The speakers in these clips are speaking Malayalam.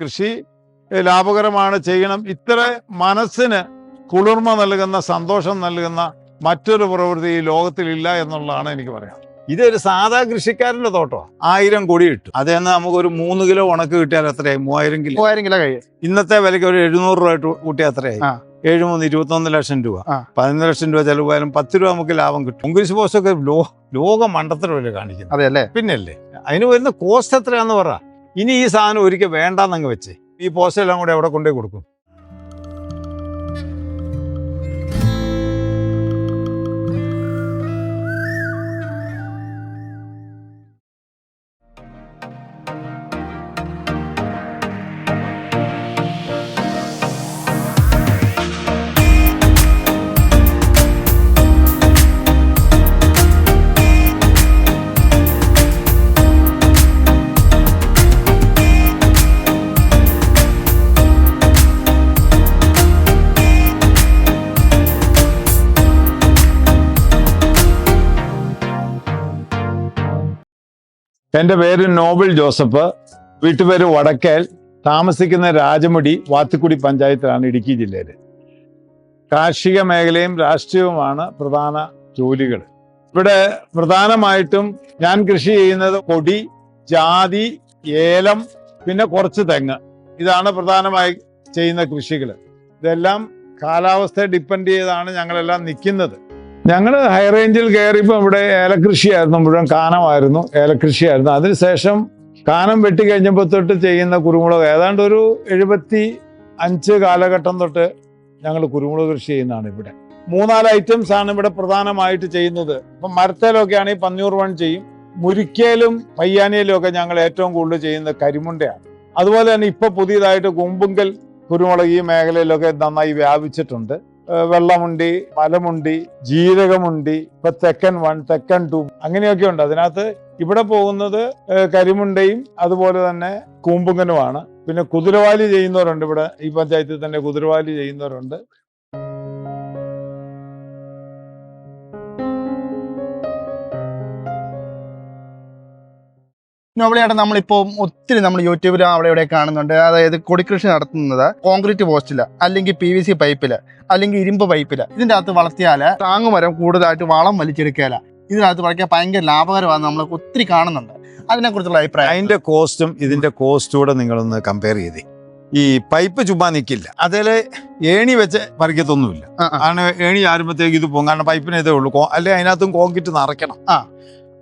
കൃഷി ലാഭകരമാണ് ചെയ്യണം. ഇത്ര മനസ്സിന് കുളിർമ നൽകുന്ന സന്തോഷം നൽകുന്ന മറ്റൊരു പ്രവൃത്തി ഈ ലോകത്തിലില്ല എന്നുള്ളതാണ് എനിക്ക് പറയാം ഇതൊരു സാധാ കൃഷിക്കാരന്റെ തോട്ടോ? ആയിരം കോടി കിട്ടും. അതെന്ന് നമുക്ക് ഒരു മൂന്ന് കിലോ ഉണക്ക് കിട്ടിയാൽ എത്രയായി? മൂവായിരം കിലോ. മൂവായിരം കിലോ കഴിയും. ഇന്നത്തെ വിലയ്ക്ക് ഒരു എഴുന്നൂറ് രൂപ കൂട്ടിയാൽ എത്രയായി. ഏഴ് മൂന്ന് ഇരുപത്തൊന്ന് ലക്ഷം രൂപ. പതിനൊന്ന് ലക്ഷം രൂപ ചെലവായാലും പത്ത് രൂപ നമുക്ക് ലാഭം കിട്ടും. ഇംഗ്ലീഷ് പോസ്റ്റൊക്കെ ലോ ലോക മണ്ടത്തിലല്ലേ കാണിക്കുന്നത്. അതെ അല്ലേ? പിന്നല്ലേ? അതിന് വരുന്ന കോസ്റ്റ് എത്രയാന്ന് പറ. ഇനി ഈ സാധനം ഒരിക്കൽ വേണ്ടെന്നങ്ങ് വെച്ചേ. ഈ പോസ്റ്റെല്ലാം കൂടെ എവിടെ കൊണ്ടുപോയി കൊടുക്കും. എന്റെ പേര് നോബിൾ ജോസഫ്. വീട്ടുപേര് വടക്കേൽ. താമസിക്കുന്ന രാജമുടി വാത്തുക്കുടി പഞ്ചായത്തിലാണ് ഇടുക്കി ജില്ലയിൽ കാർഷിക മേഖലയും രാഷ്ട്രീയവുമാണ് പ്രധാന ജോലികൾ. ഇവിടെ പ്രധാനമായിട്ടും ഞാൻ കൃഷി ചെയ്യുന്നത് കൊടി ജാതി ഏലം പിന്നെ കുറച്ച് തെങ്ങ്. ഇതാണ് പ്രധാനമായി ചെയ്യുന്ന കൃഷികൾ ഇതെല്ലാം കാലാവസ്ഥയെ ഡിപ്പെൻഡ് ചെയ്താണ് ഞങ്ങളെല്ലാം നിൽക്കുന്നത്. ഞങ്ങൾ ഹൈ റേഞ്ചിൽ കയറിയപ്പോൾ ഇവിടെ ഏലകൃഷിയായിരുന്നു മുഴുവൻ കാനമായിരുന്നു ഏലകൃഷിയായിരുന്നു. അതിനുശേഷം കാനം വെട്ടി കഴിഞ്ഞപ്പോൾ തൊട്ട് ചെയ്യുന്ന കുരുമുളക് ഏതാണ്ട് ഒരു എഴുപത്തി അഞ്ച് കാലഘട്ടം തൊട്ട് ഞങ്ങൾ കുരുമുളക് കൃഷി ചെയ്യുന്നതാണ് ഇവിടെ. മൂന്നാൽ ഐറ്റംസ് ആണ് ഇവിടെ പ്രധാനമായിട്ട് ചെയ്യുന്നത്. ഇപ്പം മരത്തേലൊക്കെ ആണെങ്കിൽ പന്നൂർ വൺ ചെയ്യും. മുരിക്കയിലും പയ്യാനിയിലും ഒക്കെ ഞങ്ങൾ ഏറ്റവും കൂടുതൽ ചെയ്യുന്നത് കരിമുണ്ടയാണ്. അതുപോലെ തന്നെ ഇപ്പൊ പുതിയതായിട്ട് കുമ്പുങ്കൽ കുരുമുളക് ഈ മേഖലയിലൊക്കെ നന്നായി വ്യാപിച്ചിട്ടുണ്ട്. വെള്ളമുണ്ടി മലമുണ്ടി ജീരകമുണ്ടി ഇപ്പൊ തെക്കൻ വൺ തെക്കൻ ടു അങ്ങനെയൊക്കെ ഉണ്ട്. അതിനകത്ത് ഇവിടെ പോകുന്നത് കരിമുണ്ടയും അതുപോലെ തന്നെ കൂമ്പുങ്ങനുമാണ്. പിന്നെ കുതിരവാലി ചെയ്യുന്നവരുണ്ട് ഇവിടെ ഈ പഞ്ചായത്തിൽ തന്നെ കുതിരവാലി ചെയ്യുന്നവരുണ്ട്. നോബിളിയായിട്ട് നമ്മളിപ്പോൾ ഒത്തിരി നമ്മൾ യൂട്യൂബിലും അവിടെ ഇവിടെ കാണുന്നുണ്ട്. അതായത് കൊടിക്കൃഷി നടത്തുന്നത് കോൺക്രീറ്റ് പോസ്റ്റിൽ അല്ലെങ്കിൽ പി വി സി പൈപ്പിൽ. അല്ലെങ്കിൽ ഇരുമ്പ് പൈപ്പിൽ. ഇതിന്റെ അകത്ത് വളർത്തിയാൽ താങ്ങുമരം കൂടുതലായിട്ട് വളം വലിച്ചെടുക്കുകയില്ല ഇതിനകത്ത് വളർത്തിയാൽ ഭയങ്കര ലാഭകരമാണ് നമ്മൾ ഒത്തിരി കാണുന്നുണ്ട്. അതിനെക്കുറിച്ചുള്ള അഭിപ്രായം? അതിന്റെ കോസ്റ്റും ഇതിന്റെ കോസ്റ്റും കൂടെ നിങ്ങളൊന്ന് കമ്പയർ ചെയ്തേ. ഈ പൈപ്പ് ചുമ്മാ നിൽക്കില്ല അതിൽ ഏണി വെച്ച് പറിക്കത്തൊന്നുമില്ല. കാരണം ഏണി ചാരുമ്പോഴത്തേക്ക് ഇത് പോകും കാരണം പൈപ്പിന് ഇതേ ഉള്ളൂ. അല്ലെ അതിനകത്തും കോൺക്രീറ്റ് നിറയ്ക്കണം. ആ.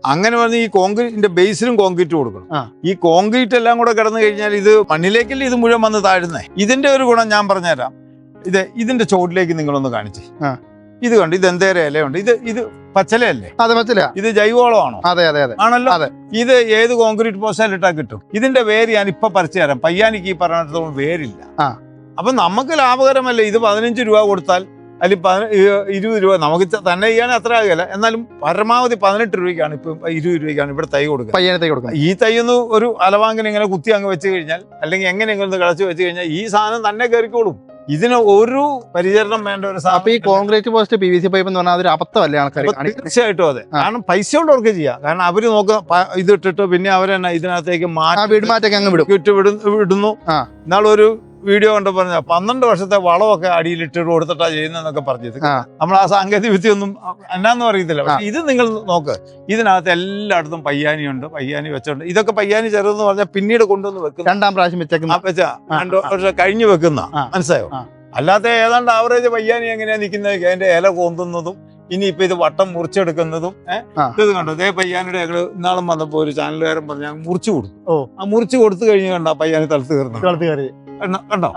അങ്ങനെ പറഞ്ഞ് ഈ കോൺക്രീറ്റിന്റെ ബേസിലും കോൺക്രീറ്റ് കൊടുക്കണം. ഈ കോൺക്രീറ്റ് എല്ലാം കൂടെ കിടന്നു കഴിഞ്ഞാൽ ഇത് മണ്ണിലേക്കല്ലേ ഇത് മുഴുവൻ വന്ന് താഴുന്നേ? ഇതിന്റെ ഒരു ഗുണം ഞാൻ പറഞ്ഞുതരാം. ഇത് ഇതിന്റെ ചോട്ടിലേക്ക് നിങ്ങളൊന്ന് കാണിച്ചേ. ഇത് കണ്ട്? ഇത് എന്തേരം ഇലയുണ്ട്? ഇത് ഇത് പച്ചലയല്ലേ? അതെ പച്ചല ഇത് ജൈവവളമാണോ? അതെ അതെ അതെ. ആണല്ലോ? അതെ. ഇത് ഏത് കോൺക്രീറ്റ് പോസ്റ്റാൽ ഇട്ടാൽ കിട്ടും? ഇതിന്റെ വേര് ഞാൻ ഇപ്പൊ പറിച്ചു തരാം. പയ്യാനിക്ക് ഈ പറഞ്ഞിടത്തോളം വേരില്ല. അപ്പൊ നമുക്ക് ലാഭകരമല്ലേ? ഇത് പതിനഞ്ച് രൂപ കൊടുത്താൽ അല്ലെങ്കിൽ ഇരുപത് രൂപ നമുക്ക് തന്നെ ചെയ്യാൻ അത്ര ആകില്ല എന്നാലും പരമാവധി പതിനെട്ട് രൂപയ്ക്കാണ് ഇപ്പം ഇരുപത് രൂപയ്ക്കാണ് ഇവിടെ തൈ കൊടുക്കുക പയ്യനെ തൈ കൊടുക്കുക ഈ തൈ ഒന്ന് ഒരു അലവാങ്ങനെ ഇങ്ങനെ കുത്തി അങ്ങ് വെച്ച് കഴിഞ്ഞാൽ അല്ലെങ്കിൽ എങ്ങനെയെങ്കിലും ഒന്ന് കളച്ച് വെച്ച് കഴിഞ്ഞാൽ ഈ സാധനം തന്നെ കയറിക്കോളും. ഇതിന് ഒരു പരിചരണം വേണ്ട ഒരു അപ്പൊ ഈ concrete post P V C pipe എന്ന് പറഞ്ഞാൽ അതൊരു അബദ്ധമല്ലേ ആൾക്കാർ തീർച്ചയായിട്ടും അതെ. കാരണം പൈസ ഉള്ളവർക്ക് ചെയ്യാം. കാരണം അവർ നോക്ക ഇതിട്ടിട്ട് ഇത് ഇട്ടിട്ട് പിന്നെ അവരെന്നെ ഇതിനകത്തേക്ക് വീട് മാറ്റൊക്കെ അങ്ങ് വിടും. വിടുന്നു ആ. വീഡിയോ കണ്ട് പറഞ്ഞ പന്ത്രണ്ട് വർഷത്തെ വളമൊക്കെ അടിയിലിട്ട് കൊടുത്തിട്ടാ ചെയ്യുന്നതെന്നൊക്കെ പറഞ്ഞത്. നമ്മൾ ആ സാങ്കേതിക വിദ്യ ഒന്നും എന്നാന്നും അറിയത്തില്ല. പക്ഷെ ഇത് നിങ്ങൾ നോക്ക്. ഇതിനകത്ത് എല്ലായിടത്തും പയ്യാനിയുണ്ട് പയ്യാനി വെച്ചുണ്ട്. ഇതൊക്കെ പയ്യാനി ചെറുതെന്ന് പറഞ്ഞാൽ പിന്നീട് കൊണ്ടുവന്ന് വെക്കും രണ്ടാം പ്രാവശ്യം വെച്ചേക്കുന്ന ആ കഴിഞ്ഞു വെക്കുന്ന. മനസ്സിലായോ? അല്ലാത്ത ഏതാണ്ട് ആവറേജ് പയ്യാനി എങ്ങനെയാ നിൽക്കുന്നത് അതിന്റെ ഇല കൊന്തുന്നതും ഇനി ഇപ്പൊ ഇത് വട്ടം മുറിച്ചെടുക്കുന്നതും ഏഹ് ഇത് കണ്ടോ? അതേ പയ്യാനിയുടെ ഞങ്ങൾ ഇന്നാളും വന്നപ്പോ ഒരു ചാനലുകാരൻ പറഞ്ഞ മുറിച്ചു കൊടുത്തു. ഓ. ആ മുറിച്ചു കൊടുത്തു കഴിഞ്ഞു കണ്ട പയ്യാനി തലത്ത് കയറുന്നു കണ്ടോ.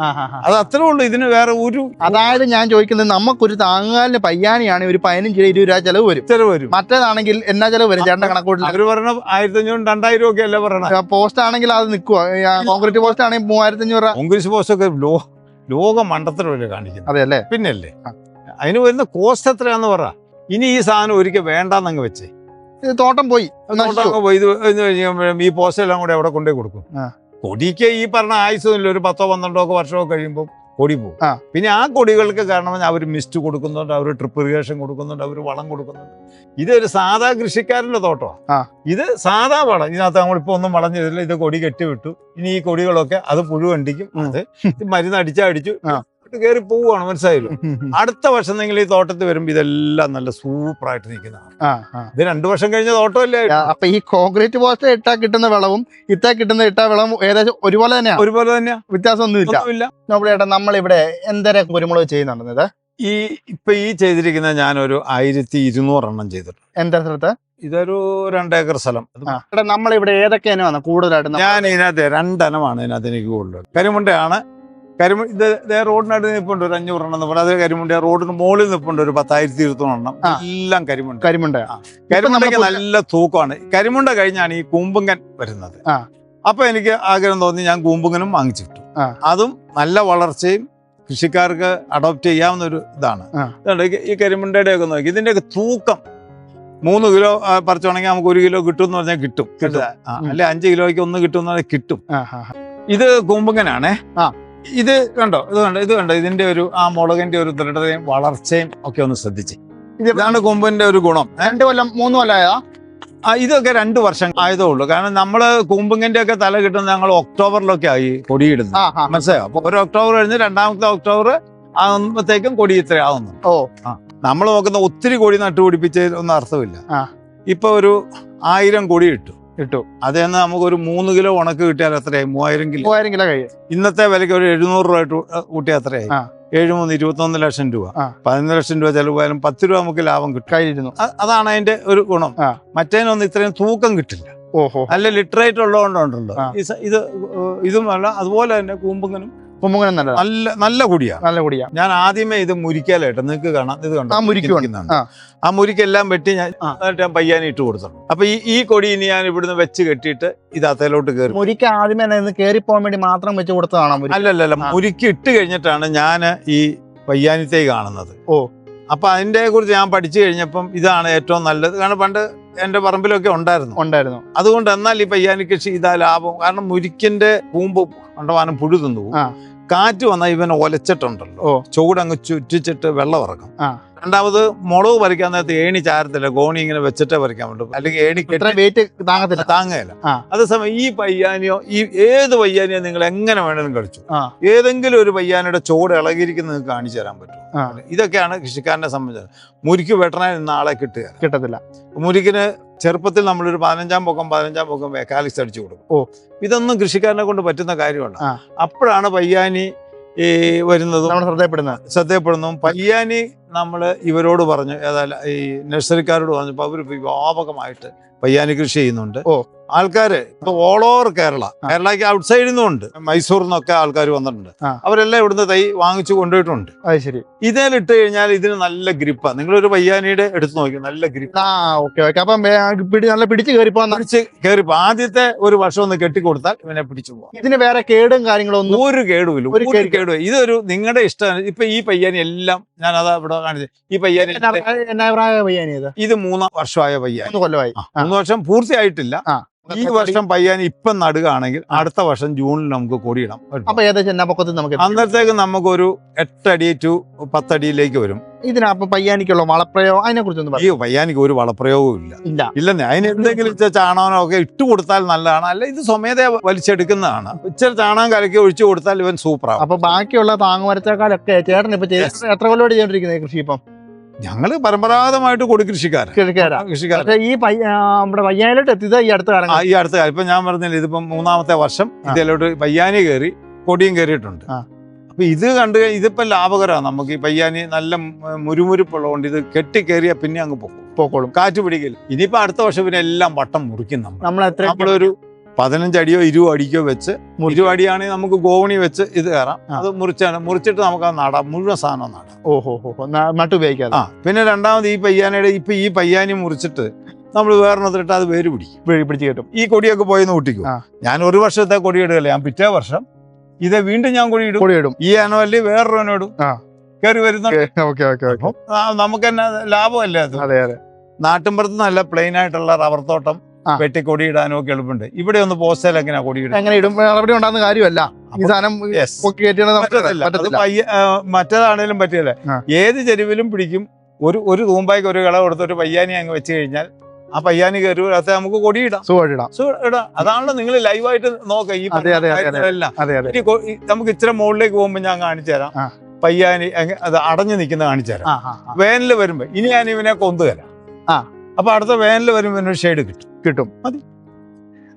അത് അത്രേ ഉള്ളൂ. ഇതിന് വേറെ ഒരു അതായത് ഞാൻ ചോദിക്കുന്നത് നമുക്കൊരു താങ്ങാലിന് പയ്യാനിയാണ് ഒരു പതിനഞ്ച് രൂപ ഇരുപത് രൂപ ചെലവ് വരും. ചെലവ് വരും. മറ്റേതാണെങ്കിൽ എന്നാ ചെലവ് വരും? ചേട്ടൻ കണക്കൂട്ടില്ല അവർ പറഞ്ഞ ആയിരത്തി അഞ്ഞൂറ് രണ്ടായിരം ഒക്കെ അല്ലേ പറഞ്ഞത് പോസ്റ്റ് ആണെങ്കിൽ അത് നിൽക്കുക കോൺക്രീറ്റ് പോസ്റ്റ് ആണെങ്കിൽ മൂവായിരത്തി അഞ്ഞൂറ് രൂപ പോസ്റ്റ് ഒക്കെ ലോ ലോക മണ്ടത്തരമല്ലേ കാണിക്കുന്നത്? അതെ അല്ലേ പിന്നല്ലേ. അതിന് വരുന്ന കോസ്റ്റ് എത്രയാന്ന് പറ. ഇനി ഈ സാധനം ഒരിക്കൽ വേണ്ടാന്നങ്ങ് വെച്ചേ. തോട്ടം പോയി. തോട്ടം പോയി. ഇത് ഈ പോസ്റ്റ് എല്ലാം കൂടെ എവിടെ കൊണ്ടുപോയി കൊടുക്കും. കൊടിക്ക് ഈ പറഞ്ഞ ആയുസമില്ല ഒരു പത്തോ പന്ത്രണ്ടോ ഒക്കെ വർഷമോ കഴിയുമ്പോൾ കൊടി പോകും. പിന്നെ ആ കൊടികൾക്ക് കാരണം അവർ മിസ്റ്റ് കൊടുക്കുന്നുണ്ട് അവർ ട്രിപ്പ് ഇറിഗേഷൻ കൊടുക്കുന്നുണ്ട് അവർ വളം കൊടുക്കുന്നുണ്ട്. ഇതൊരു സാധാ കൃഷിക്കാരന്റെ തോട്ടമാണ്. ഇത് സാധാ വളം. ഇതിനകത്ത് നമ്മളിപ്പോൾ ഒന്നും വളം ചെയ്തില്ല ഇത് കൊടി കെട്ടിവിട്ടു. ഇനി ഈ കൊടികളൊക്കെ അത് പുഴുവണ്ടിക്കും. അത് മരുന്ന് അടിച്ചാൽ അടിച്ചു. ആ. കയറി പോവുകയാണ് മനസ്സിലായല്ലോ? അടുത്ത വർഷം നിങ്ങൾ ഈ തോട്ടത്തിൽ വരുമ്പോൾ ഇതെല്ലാം നല്ല സൂപ്പറായിട്ട് നിൽക്കുന്നതാണ് ഇത് രണ്ടു വർഷം കഴിഞ്ഞ തോട്ടമല്ലേ അപ്പൊ ഈ കോൺക്രീറ്റ് പോസ്റ്റ് ഇട്ടാ കിട്ടുന്ന വിളവും ഇത്താ കിട്ടുന്ന ഇട്ട വിളവും ഏകദേശം ഒരുപോലെ തന്നെയാണ് ഒരുപോലെ തന്നെയാ. വ്യത്യാസമൊന്നുമില്ല. നോബിളേട്ടാ നമ്മളിവിടെ എന്തര കുരുമുളക് ചെയ്യുന്നുണ്ടെന്നത് ഈ ഇപ്പൊ ഈ ചെയ്തിരിക്കുന്ന ഞാൻ ഒരു ആയിരത്തി ഇരുന്നൂറെണ്ണം ചെയ്തിട്ടുണ്ട്. എന്താ സ്ഥലത്ത്? ഇതൊരു രണ്ടേക്കർ സ്ഥലം. നമ്മളിവിടെ ഏതൊക്കെ ഇനമാണ് കൂടുതലായിട്ട് ഞാൻ ഇതിനകത്ത് രണ്ടെണ്ണമാണ് ഇതിനകത്ത് എനിക്ക് കൂടുതൽ കരിമുണ്ടയാണ് കരിമു ഇത് റോഡിനടുത്ത് നിൽപ്പുണ്ട് ഒരു അഞ്ഞൂറെണ്ണം നിൽപ്പുണ്ട് അത് കരിമുണ്ട റോഡിന് മുകളിൽ നിൽപ്പുണ്ട് ഒരു പത്തായിരത്തി ഇരുപത്തൊന്നെണ്ണം. എണ്ണം എല്ലാം കരിമുണ്ട. കരിമുണ്ടയാണ് കരിമുണ്ടയ്ക്ക് നമ്മൾ നല്ല തൂക്കമാണ്. കരിമുണ്ട കഴിഞ്ഞാണ് ഈ കൂമ്പുങ്കൻ വരുന്നത്. അപ്പൊ എനിക്ക് ആഗ്രഹം തോന്നി ഞാൻ കൂമ്പുങ്കനും വാങ്ങിച്ചിട്ടു കിട്ടും. അതും നല്ല വളർച്ചയും കൃഷിക്കാർക്ക് അഡോപ്റ്റ് ചെയ്യാവുന്ന ഒരു ഇതാണ് ഈ- കരിമുണ്ടയുടെ ഒക്കെ നോക്കി. ഇതിന്റെയൊക്കെ തൂക്കം മൂന്ന് കിലോ പറിച്ചുണെങ്കിൽ നമുക്ക് ഒരു കിലോ കിട്ടും എന്ന് പറഞ്ഞാൽ കിട്ടും. അല്ലെ? അഞ്ച് കിലോയ്ക്ക് ഒന്ന് കിട്ടും. എന്ന് പറഞ്ഞാൽ കിട്ടും. ഇത് കൂമ്പുങ്കനാണേ. ആ. ഇത് കണ്ടോ? ഇത് കണ്ടോ? ഇത് കണ്ടോ? ഇതിന്റെ ഒരു ആ മുളകിന്റെ ഒരു ദൃഢതയും വളർച്ചയും ഒക്കെ ഒന്ന് ശ്രദ്ധിച്ച്. ഇതാണ് കൊമ്പിന്റെ ഒരു ഗുണം? രണ്ട് കൊല്ലം മൂന്ന് കൊല്ലമായതാ ആ ഇതൊക്കെ രണ്ട് വർഷം ആയതേ ഉള്ളൂ. കാരണം നമ്മൾ കൂമ്പുങ്ങിന്റെ ഒക്കെ തല കിട്ടുന്നത് ഞങ്ങൾ ഒക്ടോബറിലൊക്കെ ആയി കൊടിയിടുന്നത്. ആ മനസ്സിലായോ? അപ്പൊ ഒരു ഒക്ടോബർ കഴിഞ്ഞ് രണ്ടാമത്തെ ഒക്ടോബർ ആകുമ്പോഴത്തേക്കും കൊടി ഇത്ര ആവുന്നു ഓ നമ്മൾ നോക്കുന്ന ഒത്തിരി കൊടി നട്ടുപിടിപ്പിച്ച ഒന്നും അർത്ഥമില്ല. ഇപ്പൊ ഒരു ആയിരം കൊടി ഇട്ടു. ഇട്ടു. അതേന്ന് നമുക്ക് ഒരു മൂന്ന് കിലോ ഉണക്ക് കിട്ടിയാൽ എത്രയായി? മൂവായിരം കിലോ. മൂവായിരം കിലോ കഴിയും. ഇന്നത്തെ വിലയ്ക്ക് ഒരു എഴുന്നൂറ് രൂപ കൂട്ടിയാൽ എത്രയായി. ഏഴ് മൂന്ന് ഇരുപത്തൊന്ന് ലക്ഷം രൂപ. പതിനൊന്ന് ലക്ഷം രൂപ ചെലവായാലും പത്ത് രൂപ നമുക്ക് ലാഭം കിട്ടും. അതാണ് അതിന്റെ ഒരു ഗുണം. മറ്റേനൊന്നും ഇത്രയും തൂക്കം കിട്ടില്ല. ഓഹോ. നല്ല ലിറ്ററേറ്റ് ഉള്ളതുകൊണ്ടുണ്ടല്ലോ. ഇത് ഇതും അല്ല അതുപോലെ തന്നെ കൂമ്പുങ്ങനും കുമ്പങ്ങനെ നല്ലതാ. നല്ല നല്ല കുടിയാണ് നല്ല കുടിയാ. ഞാൻ ആദ്യമേ ഇത് മുരിക്കാലേട്ടോ നിങ്ങൾക്ക് കാണാം. ഇത് കണ്ടോ? ആ മുരിക്ക്. ആ. ആ മുരിക്കെല്ലാം വെട്ടി ഞാൻ ആ. എന്നിട്ട് ഞാൻ പയ്യാനി ഇട്ട് കൊടുത്തു അപ്പൊ ഈ ഈ കൊടി ഇനി ഞാൻ ഇവിടുന്ന് വെച്ച് കെട്ടിയിട്ട് ഇത് അത്തേലോട്ട് കയറി. മുരിക്ക് ആദ്യമേ തന്നെ ഇന്ന് പോകാൻ വേണ്ടി മാത്രം വെച്ച് കൊടുത്തതാണോ മുരിക്ക്. അല്ലല്ലല്ല ആ. മുരിക്ക് ഇട്ട് കഴിഞ്ഞിട്ടാണ് ഞാൻ ഈ പയ്യാനിത്തൈ കാണുന്നത്. ഓ. അപ്പൊ അതിന്റെ കുറിച്ച് ഞാൻ പഠിച്ചു കഴിഞ്ഞപ്പം ഇതാണ് ഏറ്റവും നല്ലത്. കാരണം പണ്ട് എന്റെ പറമ്പിലൊക്കെ ഉണ്ടായിരുന്നു. ഉണ്ടായിരുന്നു. അതുകൊണ്ട് എന്നാൽ ഈ പയ്യാനി കൃഷി ഇതാ ലാഭം. കാരണം മുരിക്കിന്റെ കൂമ്പ് കണ്ടമാനം പുഴു തിന്നു പോകും. കാറ്റ് വന്നാൽ ഇവനെ ഒലച്ചിട്ടുണ്ടല്ലോ ചുവടങ്ങ് ചുറ്റിച്ചിട്ട് വെള്ളം ഇറക്കും. രണ്ടാമത് മുളക് പറിക്കാൻ നേരത്ത് ഏണി ചാരത്തില്ല. ഗോണി ഇങ്ങനെ വെച്ചിട്ടേ പറിക്കാൻ പറ്റും. അല്ലെങ്കിൽ ഏണി വെയിറ്റ് താങ്ങത്തില്ല. താങ്ങയില്ല അതേസമയം ഈ പയ്യാനിയോ ഈ ഏത് പയ്യാനിയോ നിങ്ങൾ എങ്ങനെ വേണമെങ്കിലും കളിച്ചു. ഏതെങ്കിലും ഒരു പയ്യാനിയുടെ ചോട് ഇളകിയിരിക്കുന്ന നിങ്ങൾക്ക് കാണിച്ചു തരാൻ പറ്റും. ഇതൊക്കെയാണ് കൃഷിക്കാരനെ സംബന്ധിച്ചത് മുരിക്ക് വെട്ടണ ഇന്ന് ആളെ കിട്ടുക. കിട്ടത്തില്ല. മുരിക്കിന് ചെറുപ്പത്തിൽ നമ്മളൊരു പതിനഞ്ചാം പൊക്കം പതിനഞ്ചാം പൊക്കം വെക്കാലിക്സ് അടിച്ചു കൊടുക്കും. ഓ. ഇതൊന്നും കൃഷിക്കാരനെ കൊണ്ട് പറ്റുന്ന കാര്യമാണ് അപ്പോഴാണ് പയ്യാനി ഈ വരുന്നതും നമ്മൾ ശ്രദ്ധയപ്പെടുന്ന ശ്രദ്ധയപ്പെടുന്നു പയ്യാനി നമ്മൾ ഇവരോട് പറഞ്ഞു ഏതായാലും ഈ നഴ്സറിക്കാരോട് പറഞ്ഞപ്പോൾ അവർ വ്യാപകമായിട്ട് പയ്യാനി കൃഷി ചെയ്യുന്നുണ്ട് ഓ. ആൾക്കാര് ഇപ്പൊ ഓൾ ഓവർ കേരള. കേരളക്ക് ഔട്ട് ഔട്ട്സൈഡിൽ നിന്നും ഉണ്ട്. മൈസൂരിൽ നിന്നൊക്കെ ആൾക്കാർ വന്നിട്ടുണ്ട്. അവരെല്ലാം ഇവിടുന്ന് തൈ വാങ്ങിച്ചു കൊണ്ടുപോയിട്ടുണ്ട്. അത് ശരി. ഇതിലിട്ട് കഴിഞ്ഞാൽ ഇതിന് നല്ല ഗ്രിപ്പാണ് നിങ്ങളൊരു പയ്യാനിയുടെ എടുത്ത് നോക്കി നല്ല ഗ്രിപ്പ് ആ. ഓക്കെ ഓക്കെ അപ്പം നല്ല പിടിച്ച് കയറി പോകാൻ പിടിച്ച് കയറിപ്പോ ആദ്യത്തെ ഒരു വർഷം ഒന്ന് കെട്ടിക്കൊടുത്താൽ ഇവനെ പിടിച്ചു പോകാം ഇതിന് വേറെ കേടും കാര്യങ്ങളും ഒരു കേടുമില്ല ഒരു കേടും ഇതൊരു നിങ്ങളുടെ ഇഷ്ടമാണ്. ഇപ്പൊ ഈ പയ്യാനി എല്ലാം ഞാൻ അതാ ഇവിടെ കാണിച്ചത്. ഈ പയ്യാനി എന്നാ എന്നാ പ്രായ പയ്യാനി ഇത്? മൂന്നാം വർഷമായ പയ്യാനി. മൂന്ന് കൊല്ലമായി. മൂന്ന് വർഷം പൂർത്തിയായിട്ടില്ല. ഈ വർഷം പയ്യാൻ ഇപ്പം നടുകയാണെങ്കിൽ അടുത്ത വർഷം ജൂണിൽ നമുക്ക് കൊടിയിടാം. അപ്പൊ ഏകദേശം നമുക്ക് ഒരു അന്നേരത്തേക്ക് നമുക്കൊരു എട്ടടി ടു പത്തടിയിലേക്ക് വരും. ഇതിനപ്പൊ പയ്യാനിക്കുള്ള വളപ്രയോഗം അതിനെ കുറിച്ചൊന്നും ഈ പയ്യാനിക്ക് ഒരു വളപ്രയോഗവും ഇല്ല. ഇല്ല. ഇല്ലെന്നേ അതിന് എന്തെങ്കിലും ഇച്ചിരി ചാണകനോ ഒക്കെ ഇട്ട് കൊടുത്താൽ നല്ലതാണ്. അല്ല ഇത് സ്വമേധ വലിച്ചെടുക്കുന്നതാണ്. ഇച്ചിരി ചാണകം കലക്കി ഒഴിച്ചു കൊടുത്താൽ ഇവൻ സൂപ്പറാണ് അപ്പൊ ബാക്കിയുള്ള താങ്ങുമരത്തേക്കാളൊക്കെ ചേട്ടൻ ഇപ്പൊ എത്ര കൊല്ലോട് ചെയ്തോണ്ടിരിക്കുന്നത് കൃഷി ഇപ്പം ഞങ്ങൾ പരമ്പരാഗതമായിട്ട് കൊടി കൃഷിക്കാരൻ പക്ഷെ ഈ നമ്മുടെ പയ്യാനിലോട്ട് എത്തിയത് ഈ അടുത്ത കാലം ഈ അടുത്ത കാലം. ഇപ്പൊ ഞാൻ പറഞ്ഞില്ല ഇതിപ്പം മൂന്നാമത്തെ വർഷം. ഇതിലോട്ട് പയ്യാനി കയറി കൊടിയും കയറിയിട്ടുണ്ട്. അപ്പൊ ഇത് കണ്ടു കഴിഞ്ഞാൽ ഇതിപ്പോ ലാഭകരമാണ് നമുക്ക് ഈ പയ്യാനി നല്ല മുരുമുരുപ്പുള്ളതുകൊണ്ട് ഇത് കെട്ടി കയറിയാൽ പിന്നെ അങ്ങ് പോകും പോക്കോളും. കാറ്റ് പിടിക്കില്ല. ഇനിയിപ്പോ അടുത്ത വർഷം പിന്നെ എല്ലാം വട്ടം മുറിക്കും നമ്മൾ നമ്മളൊരു പതിനഞ്ചടിയോ ഇരുപത് അടിക്കോ വെച്ച്. ഇരുപടിയാണെങ്കിൽ നമുക്ക് ഗോവണി വെച്ച് ഇത് കയറാം. അത് മുറിച്ചാണ്. മുറിച്ചിട്ട് നമുക്ക് അത് നടാം മുഴുവൻ സാധനം നടാം. ഓഹോ നട്ടുപയോഗിക്കാം ആ പിന്നെ രണ്ടാമത് ഈ പയ്യാനയുടെ ഇപ്പൊ ഈ പയ്യാനി മുറിച്ചിട്ട് നമ്മൾ വേറെണ്ണത്തിലിട്ട് അത് വേര് പിടിക്കും. വേരി പിടിച്ച് കിട്ടും. ഈ കൊടിയൊക്കെ പോയെന്ന് നോട്ടിക്കും. ഞാൻ ഒരു വർഷത്തെ കൊടി ഇടുകയല്ല. ഞാൻ പിറ്റേ വർഷം ഇത് വീണ്ടും ഞാൻ കൊടി ഇടും. കൊടിയിടും ഇടും. ഈ അനവല്ലി വേറൊരു ഇടും. ആ. കയറി വരുന്ന നമുക്ക് തന്നെ ലാഭമല്ലേ അത്? അതെ അതെ. നാട്ടിൻപുറത്ത് നല്ല പ്ലെയിൻ ആയിട്ടുള്ള റബ്ബർ തോട്ടം. വെട്ടി കൊടിയിടാനും ഒക്കെ എളുപ്പമുണ്ട്. ഇവിടെ ഒന്ന് പോസ്റ്റൽ എങ്ങനെയാ കൊടിയിടും എങ്ങനെ ഇടും? അവിടെ ഉണ്ടാകുന്ന കാര്യമല്ല. ഈ സാധനം മറ്റേതാണേലും പറ്റില്ല. ഏത് ചെരുവിലും പിടിക്കും. ഒരു ഒരു തൂമ്പായ്ക്ക് ഒരു കള കൊടുത്ത് ഒരു പയ്യാനി അങ്ങ് വെച്ച് കഴിഞ്ഞാൽ ആ പയ്യാനി കയറി നമുക്ക് കൊടിയിടാം. സുഖമായിട്ടിടാം. സോ എടാ അതാണല്ലോ നിങ്ങൾ ലൈവായിട്ട് നോക്ക ഈ നമുക്ക് ഇച്ചിരി മുകളിലേക്ക് പോകുമ്പോൾ ഞാൻ കാണിച്ചു തരാം. പയ്യാനി അത് അടഞ്ഞു നിൽക്കുന്ന കാണിച്ചു തരാം. വേനൽ വരുമ്പോ ഇനി ഞാൻ ഇവനെ കൊന്തുതരാം. അപ്പൊ അടുത്ത വേനൽ വരുമ്പോ ഒരു ഷെയ്ഡ് കിട്ടും. കിട്ടും. മതി.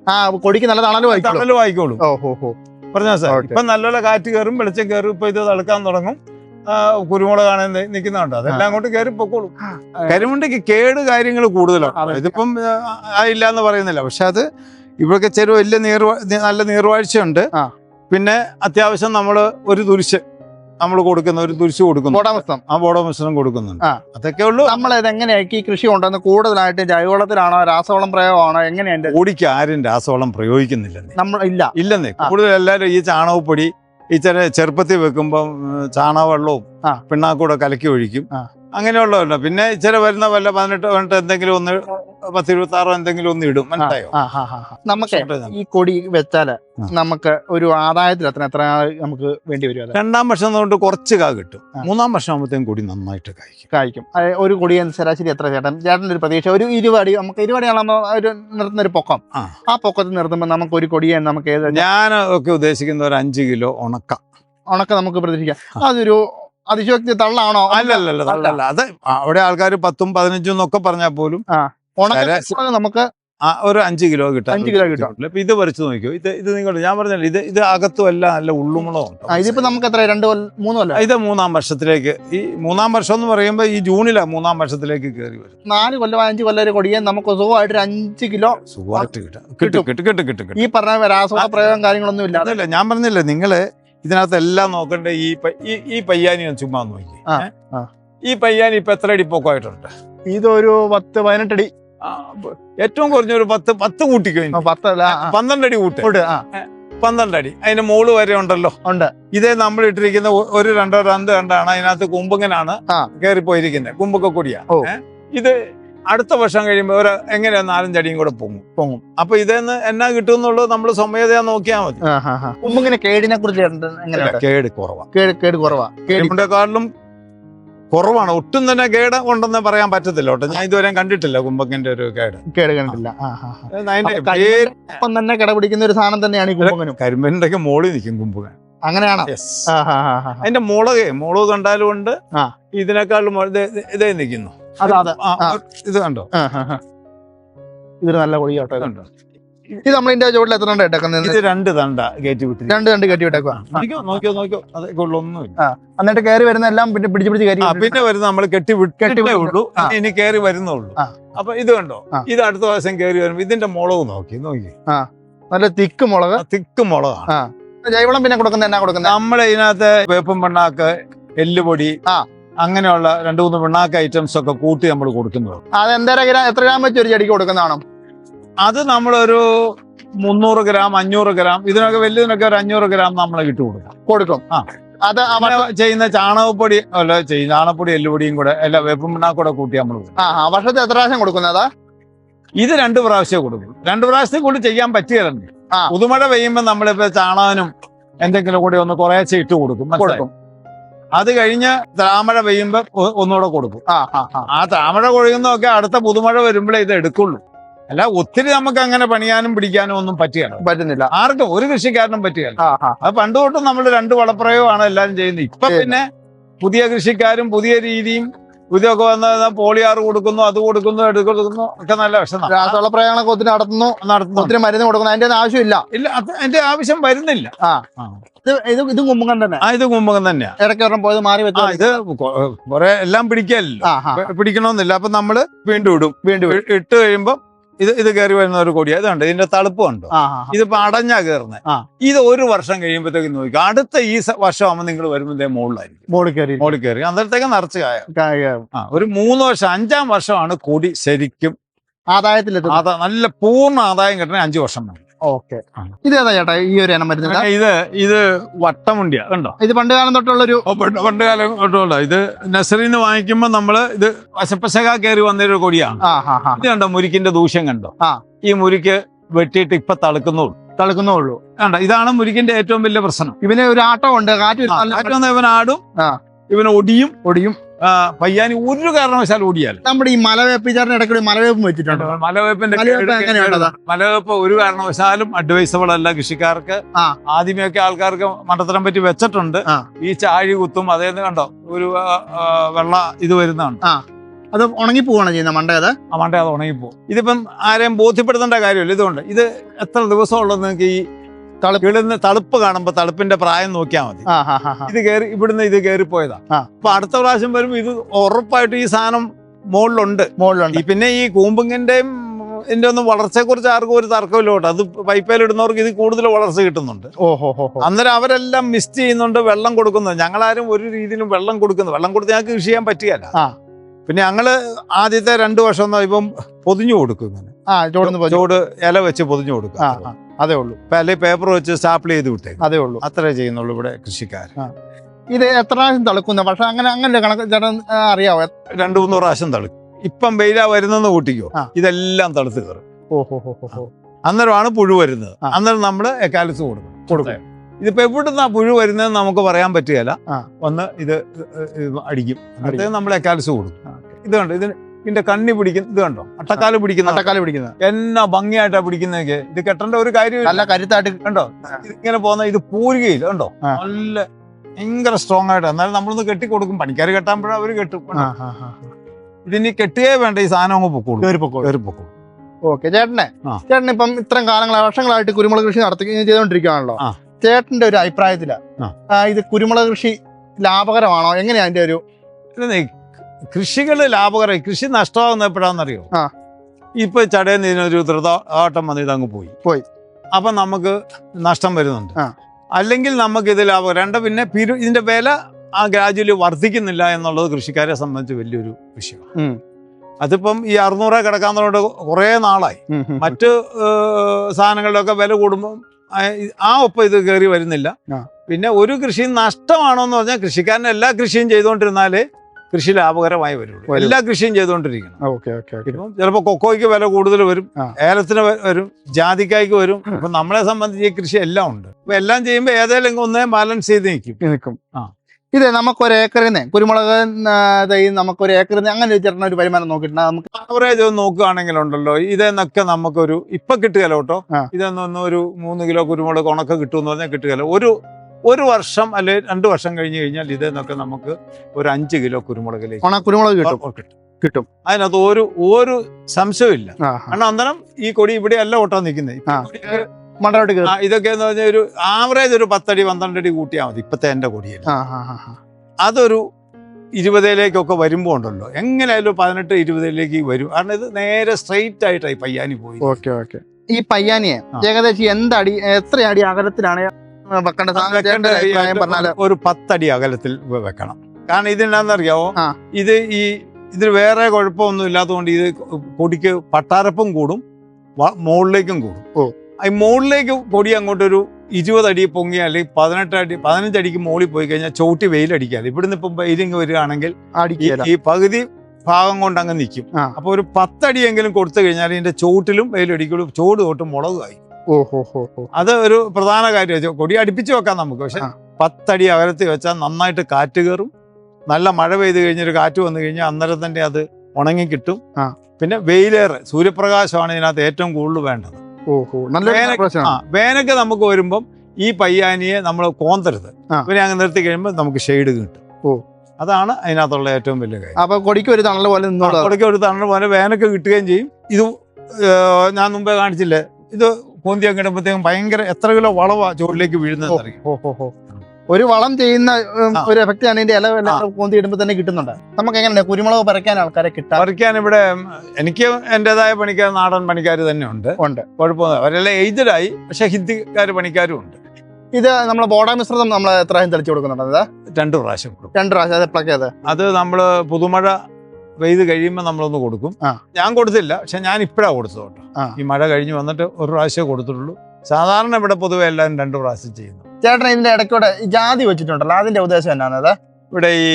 ആ കൊടിക്ക് നല്ല തണൽ വായിക്കും തണൽ വായിക്കോളൂ പറഞ്ഞ ഹോ ഹോ. പറഞ്ഞാ സാർ. ഇപ്പൊ നല്ലോണം കാറ്റ് കയറും വെളിച്ചം കയറും ഇപ്പൊ ഇത് തളുക്കാൻ തുടങ്ങും. കുരുമുളക് കുരുമുളകാണ് നിൽക്കുന്നുണ്ട് അതെല്ലാം അങ്ങോട്ട് കയറി പൊക്കോളൂ. കരിമുണ്ടയ്ക്ക് കേട് കാര്യങ്ങൾ കൂടുതലാണ്. ഇതിപ്പം ഇല്ല എന്ന് പറയുന്നില്ല. പക്ഷെ അത് ഇവിടൊക്കെ ചെറിയ വലിയ നീർ നല്ല നീർവാഴ്ചയുണ്ട് ഉണ്ട് പിന്നെ അത്യാവശ്യം നമ്മൾ ഒരു തുരിശ് നമ്മൾ കൊടുക്കുന്ന ഒരു തുരിശ് കൊടുക്കുന്നു. ബോഡാമസ്തം ആ ബോഡോ മിശ്രണം കൊടുക്കുന്നുണ്ട്. അതൊക്കെ ഉള്ളൂ നമ്മൾ ഇത് എങ്ങനെയാക്കി ഈ കൃഷി കൊണ്ടുവന്ന് കൂടുതലായിട്ട് ജൈവവളത്തിലാണോ രാസവളം പ്രയോഗമാണോ എങ്ങനെയാ കൂടിക്ക് ഓടിക്ക് ആരും രാസവളം പ്രയോഗിക്കുന്നില്ലെന്നേ നമ്മൾ ഇല്ല. ഇല്ലെന്നേ. കൂടുതൽ എല്ലാവരും ഈ ചാണകപ്പൊടി ഈ ചെറിയ ചെറുപ്പത്തിൽ വെക്കുമ്പം ഉം, ചാണകവെള്ളവും പിണ്ണാക്കൂടെ കലക്കി ഒഴിക്കും. അങ്ങനെയുള്ളതല്ല. പിന്നെ ഇച്ചിരി വരുന്ന വല്ല പതിനെട്ട് പതിനെട്ട് എന്തെങ്കിലും ഒന്ന് പത്ത് ഇരുപത്തി ആറോ എന്തെങ്കിലും ഒന്ന് ഇടും. മനസ്സിലായോ. നമുക്ക് ഈ കൊടി വെച്ചാൽ. നമുക്ക് ഒരു ആദായത്തിൽ അത്ര എത്ര നമുക്ക് വേണ്ടി വരും രണ്ടാം വർഷം കൊണ്ട് കുറച്ച് കാ കിട്ടും. മൂന്നാം വർഷം ആകുമ്പോഴത്തേക്കും കൊടി നന്നായിട്ട് കായ്ക്കും. കായ്ക്കും. ഒരു കൊടി ശരാശരി എത്ര ചേട്ടൻ ചേട്ടന്റെ ഒരു പ്രതീക്ഷ. ഒരു ഇരുപടി നമുക്ക് ഇരുപടിയാണോ ഒരു നിർത്തുന്ന ഒരു പൊക്കം. ആ. ആ പൊക്കത്തിൽ നിർത്തുമ്പോൾ നമുക്ക് ഒരു കൊടിയെ നമുക്ക് ഏത് ഞാൻ ഒക്കെ ഉദ്ദേശിക്കുന്ന ഒരു അഞ്ച് കിലോ ഉണക്ക. ഉണക്ക നമുക്ക് പ്രതീക്ഷിക്കാം. അതൊരു അതിശോക്തി തള്ളാണോ? അല്ലല്ലോ തള്ളല്ല. അത് അവിടെ ആൾക്കാർ പത്തും പതിനഞ്ചും എന്നൊക്കെ പറഞ്ഞാൽ പോലും ഉണക്കം നമുക്ക് ഒരു അഞ്ച് കിലോ കിട്ടാം അഞ്ച് കിലോ കിട്ടും. ഇപ്പൊ ഇത് വരച്ച് നോക്കിയോ? ഇത് ഇത് നിങ്ങൾ ഞാൻ പറഞ്ഞില്ല ഇത് ഇത് അകത്തും അല്ല നല്ല ഉള്ളുമുളകും ഇതിപ്പോ നമുക്ക് എത്ര രണ്ട് മൂന്ന് കൊല്ലം? ഇത് മൂന്നാം വർഷത്തിലേക്ക് ഈ മൂന്നാം വർഷം എന്ന് പറയുമ്പോൾ ഈ ജൂണിലാണ് മൂന്നാം വർഷത്തിലേക്ക് കയറി വരും നാല് കൊല്ലം അഞ്ച് കൊല്ലം ഒരു കൊടിയെ നമുക്ക് സുഖമായിട്ട് ഒരു അഞ്ച് കിലോ സുഖമായിട്ട് കിട്ടും. കിട്ടും. കിട്ടും കിട്ടും കിട്ടും ഈ പറഞ്ഞ രാസവള പ്രയോഗം കാര്യങ്ങളൊന്നും ഇല്ല അതല്ല ഞാൻ പറഞ്ഞില്ലേ നിങ്ങൾ ഇതിനകത്ത് എല്ലാം നോക്കണ്ട ഈ ഈ പയ്യാനി ചുമ്മാ നോക്കി ഈ പയ്യാനി ഇപ്പൊ എത്ര അടി പൊക്കമായിട്ടുണ്ട്? ഇതൊരു പത്ത് പതിനെട്ടടി. ഏറ്റവും കുറഞ്ഞൊരു പത്ത് പത്ത് കൂട്ടി കഴിഞ്ഞു പത്തല്ല പന്ത്രണ്ടടി കൂട്ട്. ആ. പന്ത്രണ്ട് അടി അതിന്റെ മോൾ വരെ ഉണ്ടല്ലോ. ഉണ്ട്. ഇതേ നമ്മൾ ഇട്ടിരിക്കുന്ന ഒരു രണ്ടോ രണ്ട് രണ്ടാണ്. അതിനകത്ത് കുമ്പങ്ങനാണ് കേറി കയറിപ്പോയിരിക്കുന്നത് കുമ്പൊക്കെ കൂടിയാ. ഇത് അടുത്ത വർഷം കഴിയുമ്പോൾ ഒരു എങ്ങനെയാ നാലഞ്ചടിയും കൂടെ പൊങ്ങും. പൊങ്ങും. അപ്പൊ ഇതെന്ന് എന്നാ കിട്ടും എന്നുള്ളത് നമ്മൾ സ്വമേധയാ നോക്കിയാ മതി. കുമ്പുങ്ങിന് കേടിനെ കുറിച്ച് കേട് കുറവാ. കേട് കേട് കുറവാ. കേടിന്റെ കരിമ്പുണ്ടേക്കാളിലും കുറവാണ്. ഒട്ടും തന്നെ കേട് ഉണ്ടെന്ന് പറയാൻ പറ്റത്തില്ല കേട്ടോ. ഞാൻ ഇതുവരെ കണ്ടിട്ടില്ല കുംഭകന്റെ ഒരു കേട്. കേട് കണ്ടില്ല തന്നെ കിടപിടിക്കുന്ന ഒരു സാധനം തന്നെയാണ് ഈ കുമ്പങ്ങനും കരിമ്പലിന്റെ ഒക്കെ മോളിൽ നിൽക്കും കുംഭകൻ. അങ്ങനെയാണോ. അതിന്റെ മുളക് മുളക് കണ്ടാലും ഉണ്ട്. ഇതിനേക്കാളും ഇതേ നിൽക്കുന്നു. ഇത് കണ്ടോ. ഇതൊരു നല്ല കൊടിയാട്ടോ ഇത്. കണ്ടോ ഇത് നമ്മൾ ഇതിന്റെ ചുവട്ടിൽ എത്ര തണ്ട ഇട്ടേക്കുന്നത്? ഇത് രണ്ട് തണ്ട കയറ്റി വിട്ടു രണ്ട് തണ്ട് കയറ്റി വിട്ടേക്കുക നോക്കിയോ നോക്കിയോ എന്നിട്ട് കയറി വരുന്ന എല്ലാം പിന്നെ പിടിച്ച് പിടിച്ച് കയറി പിന്നെ വരുന്ന നമ്മൾ കെട്ടി കെട്ടി. ഉള്ളൂ. ഇനി കയറി വരുന്നുള്ളൂ. അപ്പൊ ഇത് കണ്ടോ? ഇത് അടുത്ത പ്രാവശ്യം കയറി വരുമ്പോ ഇതിന്റെ മുളക് നോക്കി നോക്കി. നല്ല തിക്ക് മുളക്. തിക്ക് മുളകാണ്. ആ. ജൈവളം പിന്നെ കൊടുക്കുന്ന എന്നാ കൊടുക്കുന്ന? നമ്മളെ ഇതിനകത്ത് വേപ്പും പിണ്ണാക്ക് എല്ലുപൊടി ആ. അങ്ങനെയുള്ള രണ്ട് മൂന്ന് പിണ്ണാക്ക് ഐറ്റംസ് ഒക്കെ കൂട്ടി നമ്മൾ കൊടുക്കുന്നത് അത് എന്തര ഗ്രാം എത്ര ഗ്രാം വെച്ച് ഒരു ചെടിക്ക് കൊടുക്കുന്നതാണോ? അത് നമ്മളൊരു മുന്നൂറ് ഗ്രാം അഞ്ഞൂറ് ഗ്രാം ഇതിനൊക്കെ വലിയതിനൊക്കെ ഒരു അഞ്ഞൂറ് ഗ്രാം നമ്മൾ ഇട്ട് കൊടുക്കാം. കൊടുക്കും. ആ. അത് അവിടെ ചെയ്യുന്ന ചാണകപ്പൊടി അല്ല ചെയ്യും ചാണകപ്പൊടി എല്ലുപൊടിയും കൂടെ അല്ല വേപ്പും പിണ്ണാക്കൂടെ കൂട്ടി നമ്മൾ ആ വർഷത്തെ എത്ര പ്രാവശ്യം കൊടുക്കുന്നത് ഇത് രണ്ട് പ്രാവശ്യം കൊടുക്കും. രണ്ട് പ്രാവശ്യത്തിൽ കൂടി ചെയ്യാൻ പറ്റിയതുണ്ട് ആ. പുതുമഴ പെയ്യുമ്പോൾ നമ്മളിപ്പോ ചാണകനും എന്തെങ്കിലും കൂടി ഒന്ന് കുറേശ്ശെ ഇട്ട് കൊടുക്കും. കൊടുക്കും. അത് കഴിഞ്ഞ് താമഴ പെയ്യുമ്പോ ഒന്നുകൂടെ കൊടുക്കും. ആ ആ താമഴ കൊഴിയുന്നതൊക്കെ അടുത്ത പുതുമഴ വരുമ്പോഴേ ഇത് എടുക്കുള്ളൂ. അല്ല ഒത്തിരി നമുക്ക് അങ്ങനെ പണിയാനും പിടിക്കാനും ഒന്നും പറ്റുകയല്ല പറ്റുന്നില്ല. ആർക്കും ഒരു കൃഷിക്കാരനും പറ്റുകയല്ല അത് പണ്ട് തൊട്ടും നമ്മൾ രണ്ട് വളപ്രയോഗമാണ് എല്ലാവരും ചെയ്യുന്നത്. ഇപ്പൊ. പിന്നെ പുതിയ കൃഷിക്കാരും പുതിയ രീതിയും ഇതൊക്കെ വന്ന് പോളിയാർ കൊടുക്കുന്നു അത് കൊടുക്കുന്നു എടുക്കുന്നു കൊടുക്കുന്നു ഒക്കെ നല്ല വിഷം രാസവള പ്രയോഗങ്ങളൊക്കെ ഒത്തിരി നടത്തുന്നു നടത്തുന്നു. ഒത്തിരി മരുന്ന് കൊടുക്കുന്നു. അതിന്റെ ആവശ്യം ആവശ്യമില്ല. ഇല്ല അത് അതിന്റെ ആവശ്യം വരുന്നില്ല. ആ. ഇത് ഇത് ഇത് തന്നെ. ആ ഇത് കുമ്പകം തന്നെയാ. ഇടയ്ക്ക് പോയത് മാറി വെച്ചു ഇത് കൊറേ എല്ലാം പിടിക്കല്ലോ. പിടിക്കണമെന്നില്ല. അപ്പൊ നമ്മൾ വീണ്ടും ഇടും. വീണ്ടും ഇട്ട് കഴിയുമ്പോ ഇത് ഇത് കയറി വരുന്ന ഒരു കൊടി. അതുണ്ട് ഇതിന്റെ തളുപ്പ് കണ്ടോ ആ ആ ഇതിപ്പോ അടഞ്ഞാ കയറുന്നത് ഇത് ഒരു വർഷം കഴിയുമ്പോഴത്തേക്ക് നോക്കി അടുത്ത ഈ വർഷം ആകുമ്പോൾ നിങ്ങൾ വരുമ്പോഴത്തേ മുകളിലായിരിക്കും മോളിൽ കയറി. മോളി കയറി. അന്നേരത്തേക്ക് നിറച്ച് കായ. ഒരു മൂന്ന് വർഷം അഞ്ചാം വർഷമാണ് കൊടി ശരിക്കും ആദായത്തിൽ ആദാ നല്ല പൂർണ ആദായം കിട്ടണേ അഞ്ചു വർഷം വേണം ഓക്കെ. ഇത് ഏതാ ചേട്ടാ ഈ ഒരു ഇനം വരുന്നത്? ഇത് ഇത് വട്ടമുണ്ടിയ കണ്ടോ? ഇത് പണ്ട് കാലം തൊട്ടുള്ളൊരു പണ്ട് കാലം തൊട്ടുള്ള ഇത് നഴ്സറിന്ന് വാങ്ങിക്കുമ്പോൾ നമ്മൾ ഇത് വശപ്പശക കയറി വന്നൊരു കൊടിയാണ്. ഇത് കണ്ടോ മുരിക്കിന്റെ ദൂഷ്യം കണ്ടോ. ഈ മുരിക്ക് വെട്ടിയിട്ട് ഇപ്പൊ തളുക്കുന്നുള്ളൂ. തളുക്കുന്നുള്ളൂ. കണ്ടോ ഇതാണ് മുരിക്കിന്റെ ഏറ്റവും വലിയ പ്രശ്നം. ഇവന് ഒരു ആട്ടം ഉണ്ട് കാറ്റ് ഇവൻ ആടും. ഇവൻ ഒടിയും ഒടിയും. പയ്യാനി ഒരു കാരണവശാലും ഓടിയാൽ നമ്മുടെ ഈ മലവേപ്പിച്ചാറിന് ഇടയ്ക്ക് മലവേപ്പും വെച്ചിട്ടുണ്ട്. മലവേപ്പിന്റെ മലവേപ്പ്? ഒരു കാരണവശാലും അഡ്വൈസബിൾ അല്ല കൃഷിക്കാർക്ക്. ആ. ആദ്യമൊക്കെ ആൾക്കാർക്ക് മണ്ടത്തരം പറ്റി വെച്ചിട്ടുണ്ട്. ഈ ചാഴി കുത്തും അതേന്ന് കണ്ടോ? ഒരു വെള്ള ഇത് വരുന്നതാണ്. അത് ഉണങ്ങി പോവാണ് ചെയ്യുന്നത് മണ്ടയത് ആ മണ്ട അത് ഉണങ്ങിപ്പോ ഇതിപ്പം ആരെയും ബോധ്യപ്പെടുത്തേണ്ട കാര്യമില്ല. ഇതുകൊണ്ട് ഇത് എത്ര ദിവസം ഉള്ളത് നിങ്ങൾക്ക് ഈ കിളുന്ന തളുപ്പ് കാണുമ്പോ തളുപ്പിന്റെ പ്രായം നോക്കിയാൽ മതി. ഇത് കയറി ഇവിടുന്ന് ഇത് കയറിപ്പോയതാ പോയതാ. അപ്പൊ അടുത്ത പ്രാവശ്യം വരുമ്പോ ഇത് ഉറപ്പായിട്ട് ഈ സാധനം മുകളിലുണ്ട്. മുകളിലുണ്ട്. പിന്നെ ഈ കൂമ്പുങ്ങിന്റെയും ഇതിന്റെ ഒന്നും വളർച്ചയെ കുറിച്ച് ആർക്കും ഒരു തർക്കമില്ല കേട്ടോ അത് പൈപ്പേൽ ഇടുന്നവർക്ക് ഇത് കൂടുതൽ വളർച്ച കിട്ടുന്നുണ്ട്. അന്നേരം അവരെല്ലാം മിസ് ചെയ്യുന്നുണ്ട് വെള്ളം കൊടുക്കുന്നത് ഞങ്ങളാരും ഒരു രീതിയിലും വെള്ളം കൊടുക്കുന്നു. വെള്ളം കൊടുത്ത് ഞങ്ങൾക്ക് കൃഷി ചെയ്യാൻ പറ്റുകയല്ല. പിന്നെ ഞങ്ങൾ ആദ്യത്തെ രണ്ടു വർഷം ഒന്നും ഇപ്പം പൊതിഞ്ഞു കൊടുക്കും ഇങ്ങനെ. ചോട് ഇല വെച്ച് പൊതിഞ്ഞു കൊടുക്കും. അതേ ഉള്ളൂ. അല്ലെങ്കിൽ പേപ്പർ വെച്ച് സ്റ്റാപ്പിൾ ചെയ്ത് വിട്ടേ. അതേ ഉള്ളൂ. അത്രേ ചെയ്യുന്നുള്ളൂ ഇവിടെ കൃഷിക്കാർ ഇത് എത്ര പ്രാവശ്യം തളുക്കുന്ന? പക്ഷെ അങ്ങനെ അങ്ങനെ കണക്ക് ചേട്ടൻ അറിയാവോ? രണ്ടു മൂന്ന് പ്രാവശ്യം തളുക്കും. ഇപ്പം വെയിലാ വരുന്നെന്ന് കൂട്ടിക്കോ. ഇതെല്ലാം തളുത്ത് കയറും. അന്നേരമാണ് പുഴു വരുന്നത്. അന്നേരം നമ്മൾ എക്കാലിസ് കൊടുക്കും. കൊടുക്കും. ഇതിപ്പോ എവിടുന്നാ പുഴു വരുന്നതെന്ന് നമുക്ക് പറയാൻ പറ്റുകയില്ല. ഒന്ന് വന്ന് ഇത് അടിക്കും. അടുത്തത് നമ്മൾ എക്കാലിസ് കൊടുക്കും. ഇത് കണ്ടോ? ഇതിന് ഇതിന്റെ കണ്ണി പിടിക്കും ഇത് കണ്ടോ? അട്ടക്കാല പിടിക്കുന്ന അട്ടക്കാല പിടിക്കുന്നത്. എന്നാ ഭംഗിയായിട്ടാ പിടിക്കുന്നതൊക്കെ. ഇത് കെട്ടേണ്ട ഒരു കാര്യം നല്ല കരുത്തായിട്ട് കണ്ടോ? ഇങ്ങനെ പോകുന്ന ഇത് പൂരുകയില്ല കണ്ടോ. നല്ല ഭയങ്കര സ്ട്രോങ് ആയിട്ട്. എന്നാലും നമ്മളൊന്ന് കെട്ടി കൊടുക്കും. പണിക്കാർ കെട്ടാകുമ്പോഴും അവർ കെട്ടും ഇതിന് കെട്ടുകയേ വേണ്ട ഈ സാധനം അങ്ങ് പൊക്കോളൂ. ഓക്കെ ചേട്ടനെ. ചേട്ടൻ ഇപ്പം ഇത്രയും കാലങ്ങളായി വർഷങ്ങളായിട്ട് കുരുമുളക് കൃഷി നടത്തി ചെയ്തുകൊണ്ടിരിക്കുകയാണല്ലോ. ചേട്ടന്റെ ഒരു അഭിപ്രായത്തിൽ ഇത് കുരുമുളക് കൃഷി ലാഭകരമാണോ? എങ്ങനെയാ അതിന്റെ ഒരു ഇല്ലെന്നേ, ലാഭകര ലാഭകരമായി കൃഷി നഷ്ടമാകുന്ന എപ്പോഴാണെന്നറിയോ. ഇപ്പൊ ചടയിൽ ഇതിനൊരു ധൃതാട്ടം വന്ന് ഇതങ്ങ് പോയി. പോയി. അപ്പൊ നമുക്ക് നഷ്ടം വരുന്നുണ്ട്. അല്ലെങ്കിൽ നമുക്ക് ഇത് ലാഭം. രണ്ട് പിന്നെ പിരു ഇതിന്റെ വില ആ ഗ്രാജുവലി വർദ്ധിക്കുന്നില്ല എന്നുള്ളത് കൃഷിക്കാരെ സംബന്ധിച്ച് വലിയൊരു വിഷയമാണ് അതിപ്പം ഈ അറുന്നൂറെ കിടക്കാന്നുള്ളത് കുറേ നാളായി. മറ്റ് സാധനങ്ങളുടെയൊക്കെ വില കൂടുമ്പോൾ ആ ഒപ്പം ഇത് കയറി വരുന്നില്ല. പിന്നെ ഒരു കൃഷി നഷ്ടമാണോ എന്ന് പറഞ്ഞാൽ കൃഷിക്കാരൻ എല്ലാ കൃഷിയും ചെയ്തുകൊണ്ടിരുന്നാലേ കൃഷി ലാഭകരമായി വരുള്ളൂ എല്ലാ കൃഷിയും ചെയ്തുകൊണ്ടിരിക്കണം. ഓക്കെ ഇപ്പം ചിലപ്പോൾ കൊക്കോയ്ക്ക് വില കൂടുതൽ വരും. ഏലത്തിന് വരും ജാതിക്കായ്ക്ക് വരും. അപ്പൊ നമ്മളെ സംബന്ധിച്ച് ഈ കൃഷി എല്ലാം ഉണ്ട്. അപ്പൊ എല്ലാം ചെയ്യുമ്പോൾ ഏതെങ്കിലും ഒന്നേ ബാലൻസ് ചെയ്ത് നിൽക്കും. നിൽക്കും. ആ. ഇത് നമുക്കൊരു ഏക്കറിന്ന് കുരുമുളക് തൈ നമുക്കൊരു ഏക്കറിന്ന് അങ്ങനെ ചേട്ടൻ ഒരു വരുമാനം നോക്കിയിട്ടുണ്ട്. നമുക്ക് ആവറേജ് ഒന്ന് നോക്കുകയാണെങ്കിലുണ്ടല്ലോ ഇതെന്നൊക്കെ നമുക്കൊരു ഇപ്പൊ കിട്ടുകയല്ലോ കേട്ടോ. ഇതെന്നൊന്നും ഒരു മൂന്ന് കിലോ കുരുമുളക് ഉണക്ക കിട്ടുമെന്ന് പറഞ്ഞാൽ കിട്ടുകയല്ലോ. ഒരു ഒരു വർഷം അല്ലെ രണ്ട് വർഷം കഴിഞ്ഞ് കഴിഞ്ഞാൽ ഇതെന്നൊക്കെ നമുക്ക് ഒരു അഞ്ച് കിലോ കുരുമുളകിലേക്ക് കുരുമുളക് കിട്ടും. കിട്ടും. അതിനകത്ത് ഒരു ഒരു സംശയമില്ല കാരണം അന്നേരം ഈ കൊടി ഇവിടെ അല്ല ഓട്ടാൻ നിൽക്കുന്നത് ഇതൊക്കെ എന്ന് പറഞ്ഞാൽ ഒരു ആവറേജ് ഒരു പത്തടി പന്ത്രണ്ട് അടി കൂട്ടിയാൽ മതി ഇപ്പത്തെ എന്റെ ആ. അതൊരു ഇരുപതിലേക്കൊക്കെ വരുമ്പോൾ ഉണ്ടല്ലോ. എങ്ങനെയായാലും പതിനെട്ട് ഇരുപതിലേക്ക് വരും. കാരണം ഇത് നേരെ സ്ട്രെയിറ്റ് ആയിട്ടായി പയ്യാനി പോയി. Okay okay. ഈ പയ്യാനിയെ. ഏകദേശം എന്തടി എത്ര അടി അകലത്തിലാണ്? വെക്കേണ്ട സാധനം അഭിപ്രായം ഒരു പത്തടി അകലത്തിൽ വെക്കണം. കാരണം ഇതെന്താണെന്നറിയാവോ ആ. ഇത് ഈ ഇതിൽ വേറെ കുഴപ്പമൊന്നും ഇല്ലാത്തതുകൊണ്ട് ഇത് പൊടിക്ക് പട്ടാരപ്പും കൂടും മുകളിലേക്കും കൂടും. ഈ മുകളിലേക്ക് പൊടി അങ്ങോട്ടൊരു ഇരുപതടി പൊങ്ങി അല്ലെങ്കിൽ പതിനെട്ടടി പതിനഞ്ചടിക്ക് മുകളിൽ പോയി കഴിഞ്ഞാൽ ചവിട്ടി വെയിലടിക്കാതെ ഇവിടുന്ന് ഇപ്പം വെയിലിങ് വരികയാണെങ്കിൽ ഈ- പകുതി ഭാഗം കൊണ്ട് അങ്ങ് നിൽക്കും അപ്പോൾ അപ്പൊ ഒരു പത്തടിയെങ്കിലും കൊടുത്തു കഴിഞ്ഞാൽ ഇതിന്റെ ചോട്ടിലും വെയിലടിക്കുള്ളൂ. ചോട് തൊട്ട് ഹോ ഹോ അത് ഒരു പ്രധാന കാര്യം കൊടി അടുപ്പിച്ച് വെക്കാം നമുക്ക്. പക്ഷെ. പത്തടി അകലത്തിൽ വെച്ചാൽ നന്നായിട്ട് കാറ്റ് കയറും. നല്ല മഴ പെയ്ത് കഴിഞ്ഞൊരു കാറ്റ് വന്നു കഴിഞ്ഞാൽ അന്നേരം തന്നെ അത് ഉണങ്ങി കിട്ടും. പിന്നെ വെയിലേറെ സൂര്യപ്രകാശമാണ് ഇതിനകത്ത് ഏറ്റവും കൂടുതൽ വേണ്ടത്. വേനൊക്കെ നമുക്ക് വരുമ്പം ഈ പയ്യാനിയെ നമ്മൾ കോന്തരുത്. പിന്നെ അങ്ങ് നിർത്തി കഴിയുമ്പോൾ നമുക്ക് ഷെയ്ഡ് കിട്ടും. ഓ. അതാണ് അതിനകത്തുള്ള ഏറ്റവും വലിയ കാര്യം. അപ്പൊ കൊടിക്ക് ഒരു തണൽ പോലെ കൊടിക്ക് ഒരു തണൽ പോലെ വേനൊക്കെ കിട്ടുകയും ചെയ്യും. ഇത് ഞാൻ മുമ്പേ കാണിച്ചില്ലേ? ഇത് പൊന്തിയൊക്കെ ഇടുമ്പോഴത്തേക്കും ഭയങ്കര എത്ര കിലോ വളവാ ചോറിലേക്ക് വീഴുന്നത്. ഒരു വളം ചെയ്യുന്ന ഒരു എഫക്റ്റ് ആണ് ഇതിന്റെ ഇല കോന്തി ഇടുമ്പോ തന്നെ കിട്ടുന്നുണ്ട്. നമുക്ക് എങ്ങനെയാണ് കുരുമുളക് പറിക്കാൻ ആൾക്കാരെ കിട്ടാൻ പറിക്കാൻ ഇവിടെ എനിക്ക് എന്റേതായ പണിക്കാർ നാടൻ പണിക്കാർ തന്നെ ഉണ്ട്. ഉണ്ട്. കുഴപ്പമൊന്നും അവരെല്ലാം എയ്ജഡായി പക്ഷെ ഹിന്ദിക്കാർ പണിക്കാരും ഉണ്ട്. ഇത് നമ്മളെ ബോഡ മിശ്രിതം നമ്മൾ എത്രയും തെളിച്ചു കൊടുക്കുന്നുണ്ട്? രണ്ട് പ്രാവശ്യം രണ്ടു പ്രാവശ്യം. അത് പ്ലക്ക് അത്? നമ്മൾ പുതുമഴ പെയ്ത് കഴിയുമ്പോൾ നമ്മളൊന്ന് കൊടുക്കും. ഞാൻ കൊടുത്തില്ല. പക്ഷെ ഞാൻ ഇപ്പോഴാണ് കൊടുത്തത് കേട്ടോ. ഈ മഴ കഴിഞ്ഞ് വന്നിട്ട് ഒരു പ്രാവശ്യമേ കൊടുത്തിട്ടുള്ളൂ. സാധാരണ ഇവിടെ പൊതുവെ എല്ലാവരും രണ്ട് പ്രാവശ്യം ചെയ്യുന്നു. ചേട്ടൻ ഇതിന്റെ ഇടയ്ക്കൂടെ ഈ ജാതി വെച്ചിട്ടുണ്ടല്ലോ. അതിന്റെ ഉദ്ദേശം എന്നാണത് ഇവിടെ ഈ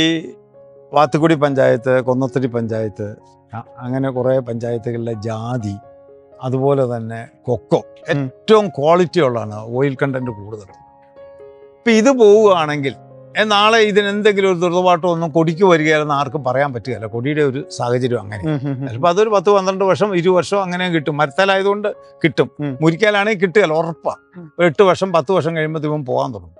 വാത്തുക്കുടി പഞ്ചായത്ത് കൊന്നത്തടി പഞ്ചായത്ത് അങ്ങനെ കുറേ പഞ്ചായത്തുകളിലെ ജാതി അതുപോലെ തന്നെ കൊക്കോ ഏറ്റവും ക്വാളിറ്റി ഉള്ളതാണ് ഓയിൽ കണ്ടന്റ് കൂടുതൽ ഇപ്പം ഇത് പോവുകയാണെങ്കിൽ നാളെ ഇതിനെന്തെങ്കിലും ഒരു ദുരിതപാട്ടോ ഒന്നും കൊടിക്ക് വരികയാണെന്ന് ആർക്കും പറയാൻ പറ്റുകയില്ല. കൊടിയുടെ ഒരു സാഹചര്യം അങ്ങനെ. ചിലപ്പോൾ അതൊരു പത്ത് പന്ത്രണ്ട് വർഷം ഇരു വർഷം അങ്ങനെയും കിട്ടും. മരത്താലായതുകൊണ്ട് കിട്ടും. മുരിക്കാലാണെങ്കിൽ കിട്ടുകയല്ല ഉറപ്പാണ് എട്ട് വർഷം പത്ത് വർഷം കഴിയുമ്പോൾ ഇവൻ പോകാൻ തുടങ്ങും.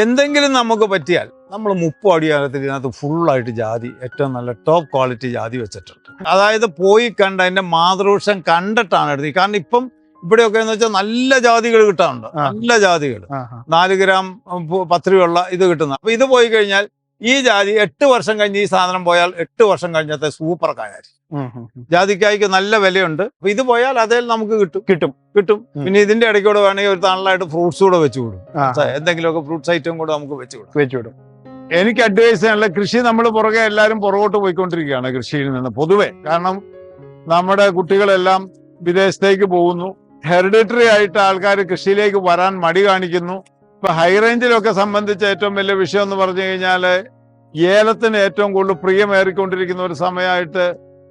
എന്തെങ്കിലും നമുക്ക് പറ്റിയാൽ നമ്മൾ മുപ്പത് അടിയാകത്തിൽ ഇതിനകത്ത് ഫുള്ളായിട്ട് ജാതി ഏറ്റവും നല്ല ടോപ്പ് ക്വാളിറ്റി ജാതി വെച്ചിട്ടുണ്ട്. അതായത് പോയി കണ്ട അതിന്റെ മാതൃവൃക്ഷം കണ്ടിട്ടാണ് എടുത്തത്. കാരണം ഇപ്പം ഇവിടെയൊക്കെ എന്ന് വെച്ചാൽ നല്ല ജാതികൾ കിട്ടാറുണ്ട്. നല്ല ജാതികൾ. നാല് ഗ്രാം പത്ത് രൂപയുള്ള ഇത് കിട്ടുന്ന. അപ്പൊ ഇത് പോയി കഴിഞ്ഞാൽ ഈ ജാതി എട്ട് വർഷം കഴിഞ്ഞ് ഈ സാധനം പോയാൽ എട്ട് വർഷം കഴിഞ്ഞത്തെ സൂപ്പർ ഉം. ജാതിക്കായ്ക്ക് നല്ല വിലയുണ്ട്. അപ്പൊ ഇത് പോയാൽ അതേ നമുക്ക് കിട്ടും. കിട്ടും. കിട്ടും. പിന്നെ ഇതിന്റെ ഇടയ്ക്കൂടെ വേണമെങ്കിൽ ഒരു തണലായിട്ട് ഫ്രൂട്ട്സ് കൂടെ വെച്ചുവിടും എന്തെങ്കിലുമൊക്കെ ഫ്രൂട്ട്സ് ഐറ്റം കൂടെ നമുക്ക് വെച്ചുവിടും വെച്ചുവിടും എനിക്ക് അഡ്വൈസ് ചെയ്യാനുള്ള കൃഷി നമ്മൾ പുറകെ എല്ലാവരും പുറകോട്ട് പോയിക്കൊണ്ടിരിക്കുകയാണ് കൃഷിയിൽ നിന്ന് പൊതുവെ. കാരണം നമ്മുടെ കുട്ടികളെല്ലാം വിദേശത്തേക്ക് പോകുന്നു. ഹെറിഡിറ്ററി ആയിട്ട് ആൾക്കാർ കൃഷിയിലേക്ക് വരാൻ മടി കാണിക്കുന്നു. ഇപ്പൊ ഹൈറേഞ്ചിലൊക്കെ സംബന്ധിച്ച് ഏറ്റവും വലിയ വിഷയം എന്ന് പറഞ്ഞു കഴിഞ്ഞാൽ ഏലത്തിന് ഏറ്റവും കൂടുതൽ പ്രിയമേറിക്കൊണ്ടിരിക്കുന്ന ഒരു സമയമായിട്ട്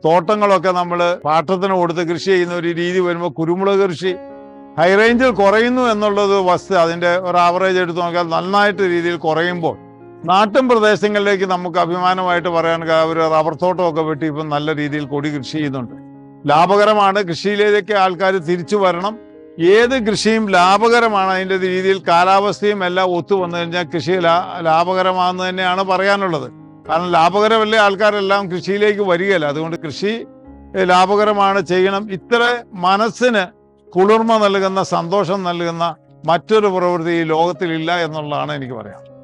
തോട്ടങ്ങളൊക്കെ നമ്മൾ പാട്ടത്തിന് കൊടുത്ത് കൃഷി ചെയ്യുന്ന ഒരു രീതി വരുമ്പോൾ കുരുമുളക് കൃഷി ഹൈറേഞ്ചിൽ കുറയുന്നു എന്നുള്ളത് വസ്തു അതിന്റെ ഒരു ആവറേജ് എടുത്ത് നോക്കിയാൽ നന്നായിട്ട് രീതിയിൽ കുറയുമ്പോൾ നാട്ടിൻ പ്രദേശങ്ങളിലേക്ക് നമുക്ക് അഭിമാനമായിട്ട് പറയാൻ ഒരു റബ്ബർ തോട്ടമൊക്കെ വെട്ടി ഇപ്പം നല്ല രീതിയിൽ കൊടി കൃഷി ചെയ്യുന്നുണ്ട്. ലാഭകരമാണ്. കൃഷിയിലേക്ക് ആൾക്കാർ തിരിച്ചു വരണം. ഏത് കൃഷിയും ലാഭകരമാണ്. അതിന്റെ രീതിയിൽ കാലാവസ്ഥയും എല്ലാം ഒത്തു വന്നു കഴിഞ്ഞാൽ കൃഷി ലാഭകരമാണെന്ന് തന്നെയാണ് പറയാനുള്ളത്. കാരണം ലാഭകരമല്ലേ ആൾക്കാരെല്ലാം കൃഷിയിലേക്ക് വരികയില്ല. അതുകൊണ്ട് കൃഷി ലാഭകരമാണ് ചെയ്യണം. ഇത്ര മനസ്സിന് കുളിർമ നൽകുന്ന സന്തോഷം നൽകുന്ന മറ്റൊരു പ്രവൃത്തി ഈ ലോകത്തിലില്ല എന്നുള്ളതാണ് എനിക്ക് പറയാം